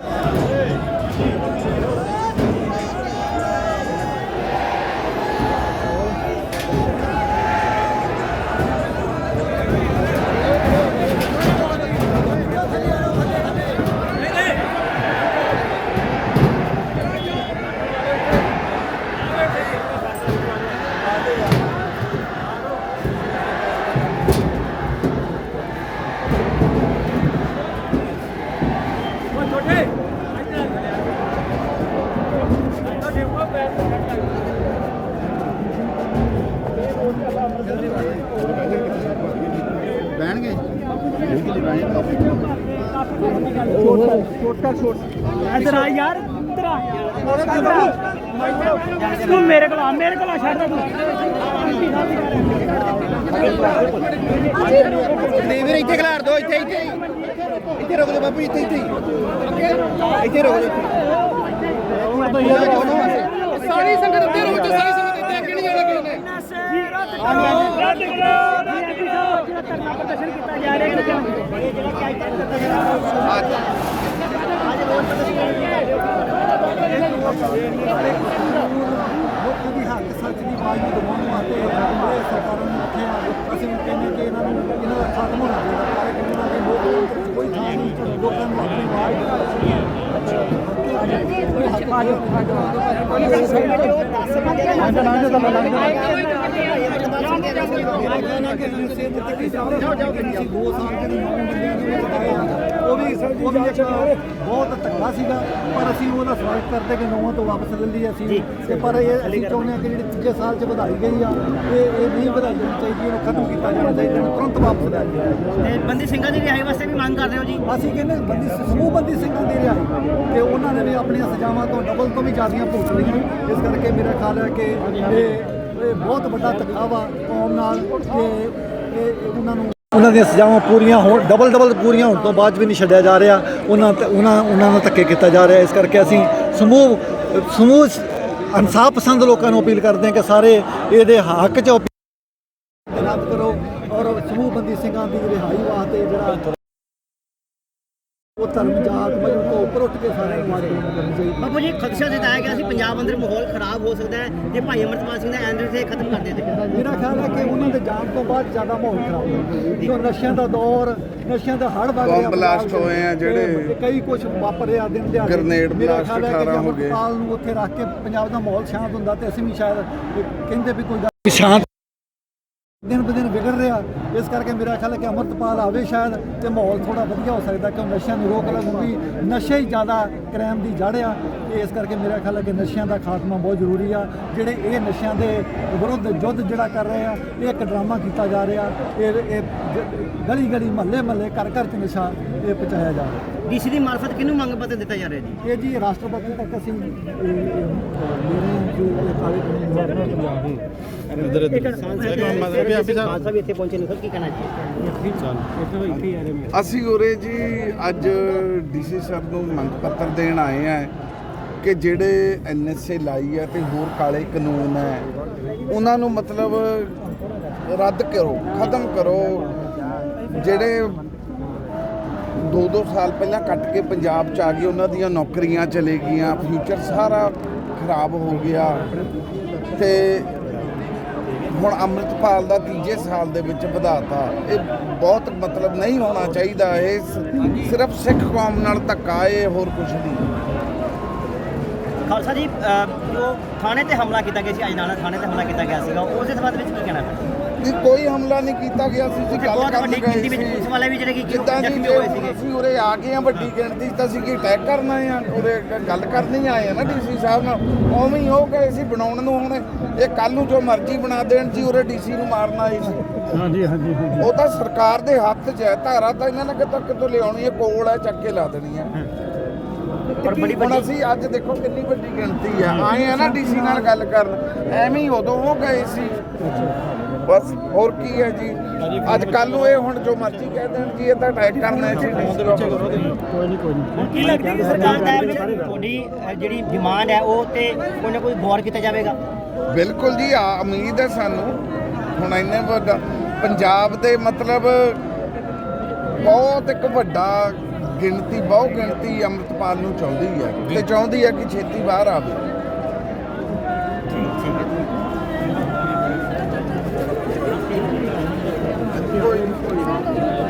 チームのみでよ。ਬਹਿਣਗੇ ਇੱਧਰ ਆ ਯਾਰ ਇੱਧਰ ਆ ਇੱਧਰ ਆ। ਤੂੰ ਮੇਰੇ ਕੋਲ ਆ ਮੇਰੇ ਕੋਲ ਨਹੀਂ ਵੀਰ, ਇੱਥੇ ਖਿਲਾਰ ਦੋ, ਇੱਥੇ ਇੱਥੇ। ਇੱਥੇ ਰੁਕ ਜਾ ਬਾਪੂ ਇੱਥੇ ਇੱਥੇ। ਇੱਥੇ ਰੁਕ ਜਾ ਸਾਰੀ ਸੰਗਤ ਇੱਥੇ ਰੁਕ ਜਾ ਸਾਰੀ ਸੰਗਤ ਇੱਥੇ ਅੱਗੇ ਨਹੀਂ ਜਾਣਾ ਕਿਸੇ ਨੇ ਰੱਦ ਕਰੋ ਧਰਨਾ ਪ੍ਰਦਰਸ਼ਨ ਕੀਤਾ ਜਾ ਰਿਹਾ ਹੈ ਇਹ ਜਿਹੜਾ ਕਿ ਅੱਜ ਤੱਕ ਕੀਤਾ ਜਾ ਰਿਹਾ ਲੋਕਾਂ ਦੀ ਹੱਕ ਸੱਚ ਦੀ ਆਵਾਜ਼ ਨੂੰ ਦਬਾਉਣ ਵਾਸਤੇ ਇਹ ਸਰਕਾਰਾਂ ਨੂੰ ਇੱਥੇ ਅਸੀਂ ਕਹਿੰਦੇ ਕਿ ਇਹਨਾਂ ਨੂੰ ਇਹਨਾਂ ਦਾ ਖਤਮ ਹੋਣਾ ਚਾਹੀਦਾ ਪਰ ਇਹਨਾਂ ਦੇ ਲੋਕ ਕੋਈ ਥਾਂ ਨਹੀਂ ਲੋਕਾਂ ਨੂੰ ਆਪਣੀ ਆਵਾਜ਼ ਦੋ ਸਾਲ ਜਿਹੜੀ ਨੌਂ ਬੰਦਿਆਂ ਦੇ ਵਿੱਚ ਆਏ ਆ, ਉਹ ਵੀ ਇੱਕ ਬਹੁਤ ਧੱਕਾ ਸੀਗਾ ਪਰ ਅਸੀਂ ਉਹਦਾ ਸਵਾਗਤ ਕਰਦੇ ਕਿ ਨੌਵਾਂ ਤੋਂ ਵਾਪਸ ਲੈ ਲਈ ਅਸੀਂ। ਤੇ ਪਰ ਇਹ ਅਸੀਂ ਚਾਹੁੰਦੇ ਹਾਂ ਕਿ ਜਿਹੜੀ ਤੀਜੇ ਸਾਲ 'ਚ ਵਧਾਈ ਗਈ ਆ ਇਹ ਇਹ ਨਹੀਂ ਵਧਾਈ ਜਾਣੀ ਚਾਹੀਦੀ ਇਹਨੂੰ ਖਤਮ ਕੀਤਾ ਜਾਣਾ ਚਾਹੀਦਾ ਇਹਨੂੰ ਤੁਰੰਤ ਵਾਪਸ ਲੈ ਜਾਣਾ ਤੇ ਬੰਦੀ ਸਿੰਘਾਂ ਦੀ ਰਿਹਾਈ ਵਾਸਤੇ ਵੀ ਮੰਗ ਕਰਦੇ ਹੋ ਜੀ? ਅਸੀਂ ਕਹਿੰਦੇ ਬੰਦੀ ਸਮੂਹ ਬੰਦੀ ਸਿੰਘਾਂ ਦੀ ਰਿਹਾਈ। ਤੇ ਉਹਨਾਂ ਨੇ ਵੀ ਆਪਣੀਆਂ ਸਜ਼ਾਵਾਂ ਤੋਂ ਡਬਲ ਤੋਂ ਵੀ ਜ਼ਿਆਦੀਆਂ ਭੁਗਤ ਲਈਆਂ ਇਸ ਕਰਕੇ ਮੇਰਾ ਖਿਆਲ ਹੈ ਕਿ ਇਹ ਇਹ ਬਹੁਤ ਵੱਡਾ ਧੱਕਾ ਵਾ ਕੌਮ ਨਾਲ ਕਿ ਇਹ ਉਹਨਾਂ ਨੂੰ ਉਹਨਾਂ ਦੀਆਂ ਸਜ਼ਾਵਾਂ ਪੂਰੀਆਂ ਹੋਣ ਡਬਲ ਡਬਲ ਪੂਰੀਆਂ ਹੋਣ ਤੋਂ ਬਾਅਦ ਵੀ ਨਹੀਂ ਛੱਡਿਆ ਜਾ ਰਿਹਾ। ਉਹਨਾਂ ਤੇ ਉਹਨਾਂ ਉਹਨਾਂ ਨਾਲ ਧੱਕੇ ਕੀਤਾ ਜਾ ਰਿਹਾ। ਇਸ ਕਰਕੇ ਅਸੀਂ ਸਮੂਹ ਸਮੂਹ ਇਨਸਾਫ ਪਸੰਦ ਲੋਕਾਂ ਨੂੰ ਅਪੀਲ ਕਰਦੇ ਹਾਂ ਕਿ ਸਾਰੇ ਇਹਦੇ ਹੱਕ 'ਚ ਰੱਦ ਕਰੋ ਔਰ ਸਮੂਹ ਬੰਦੀ ਸਿੰਘਾਂ ਦੀ ਰਿਹਾਈ ਵਾਸਤੇ ਜਿਹੜਾ ਧਰਮ ਜਾਤ ਮਜੂਰ ਤੋਂ ਉੱਪਰ ਉੱਠ ਕੇ ਸਾਰਿਆਂ ਨੂੰ ਆਵਾਜ਼ ਬੁਲੰਦ ਕਰਨੀ ਚਾਹੀਦੀ ਬਾਪੂ ਜੀ ਖਦਸ਼ਾ ਜਤਾਇਆ ਗਿਆ ਸੀ ਪੰਜਾਬ ਅੰਦਰ ਮਾਹੌਲ ਖਰਾਬ ਹੋ ਸਕਦਾ ਹੈ ਜੇ ਭਾਈ ਅਮਰਤਪਾਲ ਸਿੰਘ ਦਾ ਐਂਡਰ ਸੇ ਖਤਮ ਕਰ ਦਿੱਤੇ ਮੇਰਾ ਖਿਆਲ ਹੈ ਕਿ ਉਹਨਾਂ ਦੇ ਜਾਣ ਤੋਂ ਬਾਅਦ ਜ਼ਿਆਦਾ ਮਾਹੌਲ ਖਰਾਬ ਹੋਊਗਾ ਜੋ ਨਸ਼ਿਆਂ ਦਾ ਦੌਰ ਨਸ਼ਿਆਂ ਦਾ ਹੜ ਵਗ ਰਿਹਾ ਬੰਬ ਬਲਾਸਟ। ਹੋਏ ਆ ਜਿਹੜੇ। ਤੇ ਕਈ ਕੁਝ ਵਾਪਰ ਰਿਹਾ ਦਿਨ ਦਿਹਾੜੇ ਗ੍ਰਨੇਡ ਮੇਰਾ ਬਲਾਸਟ ਖਿਆਲ ਹੈ ਕਿ 18 ਹੋ ਗਏ। ਨੂੰ ਉੱਥੇ ਰੱਖ ਕੇ ਪੰਜਾਬ ਦਾ ਮਾਹੌਲ ਸ਼ਾਂਤ ਹੁੰਦਾ ਤੇ ਅਸੀਂ ਵੀ ਸ਼ਾਇਦ ਕਹਿੰਦੇ ਵੀ ਕੋਈ ਸ਼ਾਂਤ ਦਿਨ ਬ ਦਿਨ ਵਿਗੜ ਰਿਹਾ। ਇਸ ਕਰਕੇ ਮੇਰਾ ਖਿਆਲ ਹੈ ਕਿ ਅਮਰਤਪਾਲ ਆਵੇ ਸ਼ਾਇਦ ਤੇ ਮਾਹੌਲ ਥੋੜਾ ਵਧੀਆ ਹੋ ਸਕਦਾ ਕਿ ਨਸ਼ਿਆਂ ਨੂੰ ਰੋਕ ਲੱਗੂਗੀ ਨਸ਼ੇ ਹੀ ਜ਼ਿਆਦਾ ਕ੍ਰਾਈਮ ਦੀ ਜੜ ਆ। ਤੇ ਇਸ ਕਰਕੇ ਮੇਰਾ ਖਿਆਲ ਹੈ ਕਿ ਨਸ਼ਿਆਂ ਦਾ ਖਾਤਮਾ ਬਹੁਤ ਜ਼ਰੂਰੀ ਆ। ਜਿਹੜੇ ਇਹ ਨਸ਼ਿਆਂ ਦੇ ਵਿਰੁੱਧ ਯੁੱਧ ਜਿਹੜਾ ਕਰ ਰਹੇ ਆ ਇਹ ਇੱਕ ਡਰਾਮਾ ਕੀਤਾ ਜਾ ਰਿਹਾ। ਇਹ ਇਹ ਗਲੀ ਗਲੀ ਮਹੱਲੇ ਮਹੱਲੇ ਘਰ ਘਰ ਚ ਨਸ਼ਾ ਇਹ ਪਹੁੰਚਾਇਆ ਜਾ ਰਿਹਾ। ਡੀਸੀ ਦੀ ਮਾਰਫਤ ਕਿਹਨੂੰ ਮੰਗ ਪੱਤਰ ਦਿੱਤਾ ਜਾ ਰਿਹਾ ਜੀ? ਇਹ ਜੀ ਰਾਸ਼ਟਰਪਤੀ ਤੱਕ ਅਸੀਂ ਮੇਰੇ ਜੋ ਇਧਰ ਖਾਲਸਾ ਵੀ ਇੱਥੇ ਪਹੁੰਚੇ ਨੇ ਸਰ ਕੀ ਕਹਿਣਾ ਚਾਹੀਦਾ ਅਸੀਂ ਉਰੇ ਜੀ ਅੱਜ ਡੀਸੀ ਸਾਹਿਬ ਨੂੰ ਮੰਗ ਪੱਤਰ ਦੇਣ ਆਏ ਆ ਕਿ ਜਿਹੜੇ ਐਨਐਸਏ ਲਾਈ ਹੈ ਤੇ ਹੋਰ ਕਾਲੇ ਕਾਨੂੰਨ ਹੈ ਉਹਨਾਂ ਨੂੰ ਮਤਲਬ ਰੱਦ ਕਰੋ ਖਤਮ ਕਰੋ। ਜਿਹੜੇ ਦੋ ਦੋ ਸਾਲ ਪਹਿਲਾਂ ਕੱਟ ਕੇ ਪੰਜਾਬ ਚ ਆ ਗਏ ਉਹਨਾਂ ਦੀਆਂ ਨੌਕਰੀਆਂ ਚਲੇ ਗਈਆਂ ਫਿਊਚਰ ਸਾਰਾ ਖਰਾਬ ਹੋ ਗਿਆ। ਤੇ ਹੁਣ ਅੰਮ੍ਰਿਤਪਾਲ ਦਾ ਤੀਜੇ ਸਾਲ ਦੇ ਵਿੱਚ ਵਧਾਤਾ। ਇਹ ਬਹੁਤ ਮਤਲਬ ਨਹੀਂ ਹੋਣਾ ਚਾਹੀਦਾ। ਇਹ ਸਿਰਫ ਸਿੱਖ ਕੌਮ ਨਾਲ ਧੱਕਾ, ਇਹ ਹੋਰ ਕੁਝ ਨਹੀਂ। ਖਾਲਸਾ ਜੀ ਜੋ ਥਾਣੇ ਤੇ ਹਮਲਾ ਕੀਤਾ ਗਿਆ ਸੀ, ਅਜਨਾਲਾ ਥਾਣੇ ਤੇ ਹਮਲਾ ਕੀਤਾ ਗਿਆ ਸੀਗਾ, ਉਸ ਦੇ ਸੰਬੰਧ ਵਿੱਚ ਕੀ ਕਹਿਣਾ ਹੈ? ਨਹੀਂ ਕੋਈ ਹਮਲਾ ਨਹੀਂ ਕੀਤਾ ਗਿਆ ਸੀ ਜੀ ਗੱਲ ਬਹੁਤ ਕਰਨ ਵੱਡੀ ਗਏ ਗਿਣਤੀ ਵਿੱਚ ਸੀ। ਪੁਲਿਸ ਵਾਲੇ ਵੀ ਜਿਹੜੇ ਕਿ ਜਿੱਦਾਂ ਜੀ ਜ਼ਖਮੀ ਜੇ ਹੋਏ ਸੀਗੇ। ਅਸੀਂ ਉਰੇ ਆ ਗਏ ਆ ਵੱਡੀ ਗਿਣਤੀ 'ਚ ਤਾਂ ਅਸੀਂ ਕੀ ਅਟੈਕ ਕਰਨ ਆਏ ਆ ਉਰੇ ਗ- ਗੱਲ ਕਰਨੀ ਆਏ ਆ ਨਾ ਡੀਸੀ ਸਾਹਿਬ ਨਾਲ? ਉਵੇਂ ਹੀ ਉਹ ਗਏ ਸੀ ਬਣਾਉਣ ਨੂੰ ਹੁਣ। ਇਹ ਕੱਲ ਨੂੰ ਜੋ ਮਰਜ਼ੀ ਬਣਾ ਦੇਣ ਜੀ ਉਰੇ ਡੀਸੀ ਨੂੰ ਮਾਰਨ ਆਏ ਸੀ। ਹਾਂਜੀ ਹਾਂਜੀ ਉਹ ਤਾਂ ਸਰਕਾਰ ਦੇ ਹੱਥ 'ਚ ਹੈ ਧਾਰਾ ਤਾਂ ਇਹਨਾਂ ਨੇ ਕਿਤੋਂ ਕਿਤੋਂ ਲਿਆਉਣੀ ਹੈ ਕੋਲ ਹੈ ਚੱਕ ਕੇ ਲਾ ਦੇਣੀ ਹੈ। ਪਰ ਬੜੀ ਹੁਣ ਵੱਡੀ ਅਸੀਂ ਅੱਜ ਦੇਖੋ ਕਿੰਨੀ ਵੱਡੀ ਗਿਣਤੀ ਆ ਆਏ ਆ ਨਾ ਡੀਸੀ ਨਾਲ ਗੱਲ ਕਰਨ। ਐਵੇਂ ਹੀ ਉਦੋਂ ਉਹ ਗਏ ਸੀ। ਬਸ ਹੋਰ ਕੀ ਹੈ ਜੀ? ਅੱਜ ਕੱਲ ਨੂੰ ਇਹ ਹੁਣ ਜੋ ਮਰਜ਼ੀ ਕਹਿ ਦੇਣ ਜੀ ਇਹ ਤਾਂ ਅਟੈਕ ਕਰਨਾ ਹੈ ਜੀ। DC ਦਾ। ਕੀ ਲੱਗਦਾ ਕਿ ਸਰਕਾਰ ਦਾ ਤੁਹਾਡੀ ਜਿਹੜੀ ਡਿਮਾਂਡ ਹੈ ਉਹ ਤੇ ਕੋਈ ਨਾ ਕੋਈ ਗੌਰ ਕੀਤਾ ਜਾਵੇਗਾ? ਬਿਲਕੁਲ ਜੀ ਆ ਉਮੀਦ ਹੈ ਸਾਨੂੰ। ਹੁਣ ਇੰਨੇ ਵੱਡਾ ਪੰਜਾਬ ਦੇ ਮਤਲਬ ਬਹੁਤ ਇੱਕ ਵੱਡਾ ਗਿਣਤੀ ਬਹੁ ਗਿਣਤੀ ਅੰਮ੍ਰਿਤਪਾਲ ਨੂੰ ਚਾਹੁੰਦੀ ਹੈ। ਤੇ ਚਾਹੁੰਦੀ ਹੈ ਕਿ ਛੇਤੀ ਬਾਹਰ ਆਵੇ। important for you.